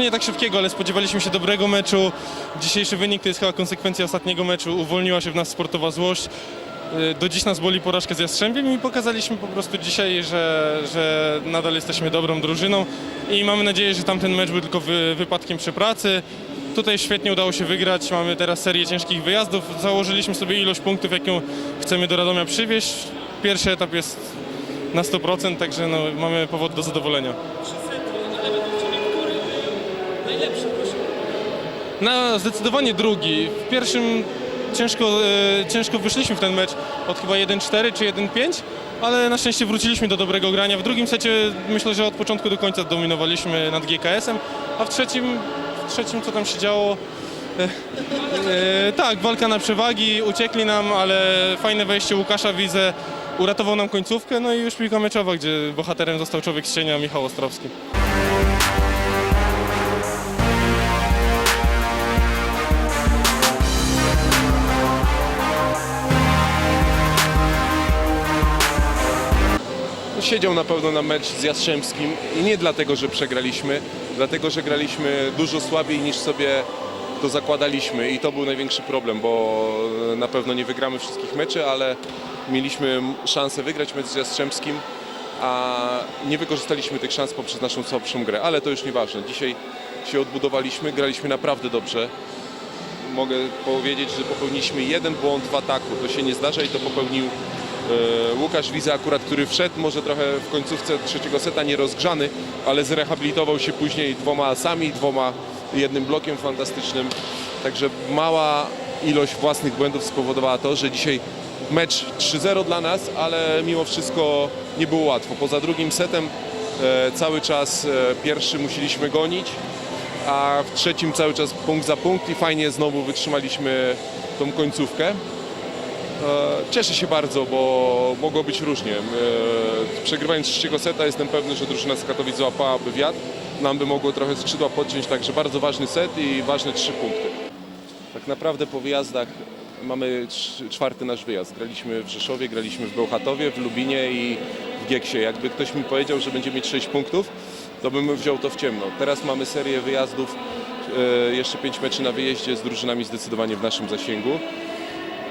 może nie tak szybkiego, ale spodziewaliśmy się dobrego meczu. Dzisiejszy wynik to jest chyba konsekwencja ostatniego meczu. Uwolniła się w nas sportowa złość. Y, Do dziś nas boli porażka z Jastrzębiem i pokazaliśmy po prostu dzisiaj, że, że nadal jesteśmy dobrą drużyną i mamy nadzieję, że tamten mecz był tylko wy, wypadkiem przy pracy. Tutaj świetnie udało się wygrać, mamy teraz serię ciężkich wyjazdów. Założyliśmy sobie ilość punktów, jaką chcemy do Radomia przywieźć. Pierwszy etap jest na 100%, także no, mamy powód do zadowolenia. Na zdecydowanie drugi. W pierwszym ciężko, e, ciężko wyszliśmy w ten mecz od chyba 1-4 czy 1-5, ale na szczęście wróciliśmy do dobrego grania. W drugim secie myślę, że od początku do końca dominowaliśmy nad GKS-em, a w trzecim, w trzecim co tam się działo? E, e, tak, walka na przewagi, uciekli nam, ale fajne wejście Łukasza widzę, uratował nam końcówkę, no i już piłka meczowa, gdzie bohaterem został człowiek z cienia, Michał Ostrowski. Siedział na pewno na mecz z Jastrzębskim i nie dlatego, że przegraliśmy, dlatego, że graliśmy dużo słabiej niż sobie to zakładaliśmy i to był największy problem, bo na pewno nie wygramy wszystkich meczy, ale mieliśmy szansę wygrać mecz z Jastrzębskim, a nie wykorzystaliśmy tych szans poprzez naszą słabszą grę, ale to już nieważne. Dzisiaj się odbudowaliśmy, graliśmy naprawdę dobrze. Mogę powiedzieć, że popełniliśmy jeden błąd w ataku. To się nie zdarza i to popełnił e, Łukasz Wiza akurat, który wszedł może trochę w końcówce trzeciego seta nierozgrzany, ale zrehabilitował się później dwoma asami, dwoma jednym blokiem fantastycznym. Także mała ilość własnych błędów spowodowała to, że dzisiaj mecz 3-0 dla nas, ale mimo wszystko nie było łatwo. Poza drugim setem e, cały czas e, pierwszy musieliśmy gonić, a w trzecim cały czas punkt za punkt i fajnie znowu wytrzymaliśmy tą końcówkę. E, Cieszę się bardzo, bo mogło być różnie. E, Przegrywając trzeciego seta jestem pewny, że drużyna z Katowic złapałaby wiatr. Nam by mogło trochę skrzydła podciąć, także bardzo ważny set i ważne trzy punkty. Tak naprawdę po wyjazdach mamy czwarty nasz wyjazd. Graliśmy w Rzeszowie, graliśmy w Bełchatowie, w Lubinie i w Gieksie. Jakby ktoś mi powiedział, że będzie mieć 6 punktów, to bym wziął to w ciemno. Teraz mamy serię wyjazdów, e, jeszcze 5 meczy na wyjeździe z drużynami zdecydowanie w naszym zasięgu.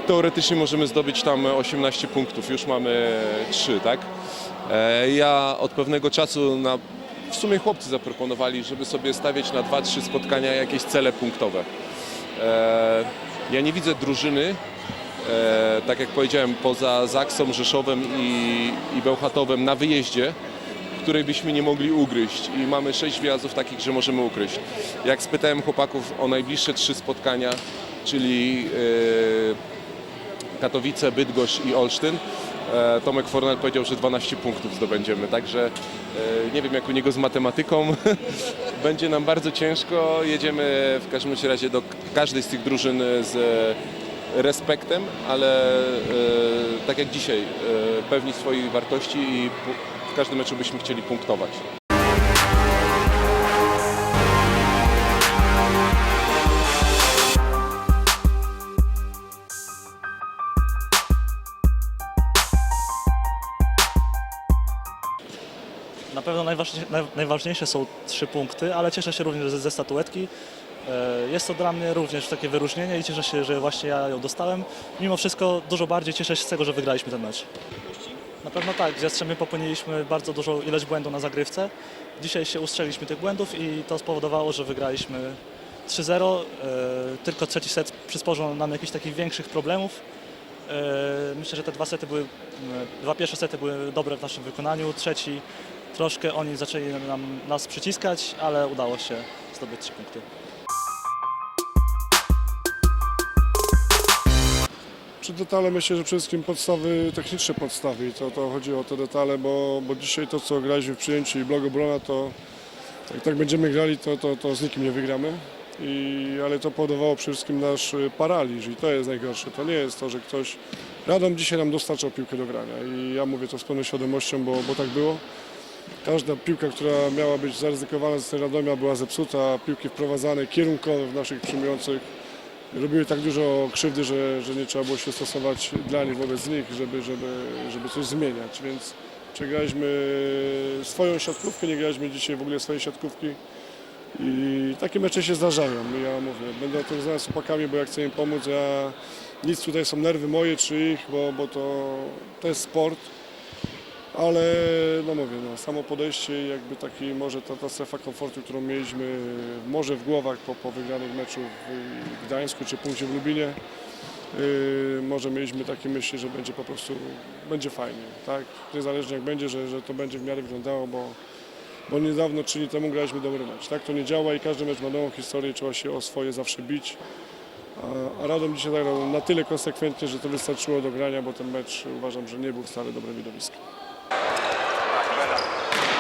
Teoretycznie możemy zdobyć tam 18 punktów, już mamy 3, tak? E, Ja od pewnego czasu na w sumie chłopcy zaproponowali, żeby sobie stawiać na 2-3 spotkania jakieś cele punktowe. E, Ja nie widzę drużyny, e, tak jak powiedziałem, poza Zaksą, Rzeszowem i, i Bełchatowem na wyjeździe, której byśmy nie mogli ugryźć i mamy sześć wjazdów takich, że możemy ugryźć. Jak spytałem chłopaków o najbliższe trzy spotkania, czyli Katowice, Bydgoszcz i Olsztyn, e, Tomek Fornal powiedział, że 12 punktów zdobędziemy, także e, nie wiem jak u niego z matematyką, będzie nam bardzo ciężko, jedziemy w każdym razie do każdej z tych drużyn z e, respektem, ale tak jak dzisiaj, pewni swojej wartości i w każdym meczu byśmy chcieli punktować. Najważniejsze, naj- najważniejsze są trzy punkty, ale cieszę się również ze, statuetki. E, Jest to dla mnie również takie wyróżnienie i cieszę się, że właśnie ja ją dostałem. Mimo wszystko dużo bardziej cieszę się z tego, że wygraliśmy ten mecz. Na pewno tak, z Jastrzębiem popełniliśmy bardzo dużą ilość błędów na zagrywce. Dzisiaj się ustrzeliśmy tych błędów i to spowodowało, że wygraliśmy 3-0. E, Tylko trzeci set przysporzył nam jakichś takich większych problemów. E, Myślę, że te dwa sety były, dwa pierwsze sety były dobre w naszym wykonaniu, trzeci troszkę oni zaczęli nam, nas przyciskać, ale udało się zdobyć trzy punkty. Przy detale myślę, że przede wszystkim podstawy, techniczne podstawy to, to chodzi o te detale, bo, bo dzisiaj to co graliśmy w przyjęciu i blog obrona to jak tak będziemy grali to, to, to z nikim nie wygramy. I, ale to powodowało przede wszystkim nasz y, paraliż i to jest najgorsze. To nie jest to, że ktoś Radom dzisiaj nam dostarczał piłkę do grania i ja mówię to z pełną świadomością, bo, bo tak było. Każda piłka, która miała być zaryzykowana ze strony Radomia była zepsuta, piłki wprowadzane kierunkowe w naszych przyjmujących robiły tak dużo krzywdy, że, że nie trzeba było się stosować dla nich wobec nich, żeby, żeby, żeby coś zmieniać. Więc przegraliśmy swoją siatkówkę, nie graliśmy dzisiaj w ogóle swojej siatkówki. I takie mecze się zdarzają. Ja mówię, będę o tym z chłopakami, bo ja chcę im pomóc. Ja, nic tutaj są nerwy moje czy ich, bo, bo to, to jest sport. Ale no mówię, no, samo podejście jakby taki może ta, ta strefa komfortu, którą mieliśmy może w głowach po, po wygranych meczu w Gdańsku czy punkcie w Lubinie, yy, może mieliśmy takie myśli, że będzie po prostu, będzie fajnie, tak? Niezależnie jak będzie, że, że to będzie w miarę wyglądało, bo, bo niedawno, dni temu graliśmy dobry mecz, tak? To nie działa i każdy mecz ma nową historię, trzeba się o swoje zawsze bić. A Radom dzisiaj zagrał na tyle konsekwentnie, że to wystarczyło do grania, bo ten mecz uważam, że nie był wcale dobre widowisko. した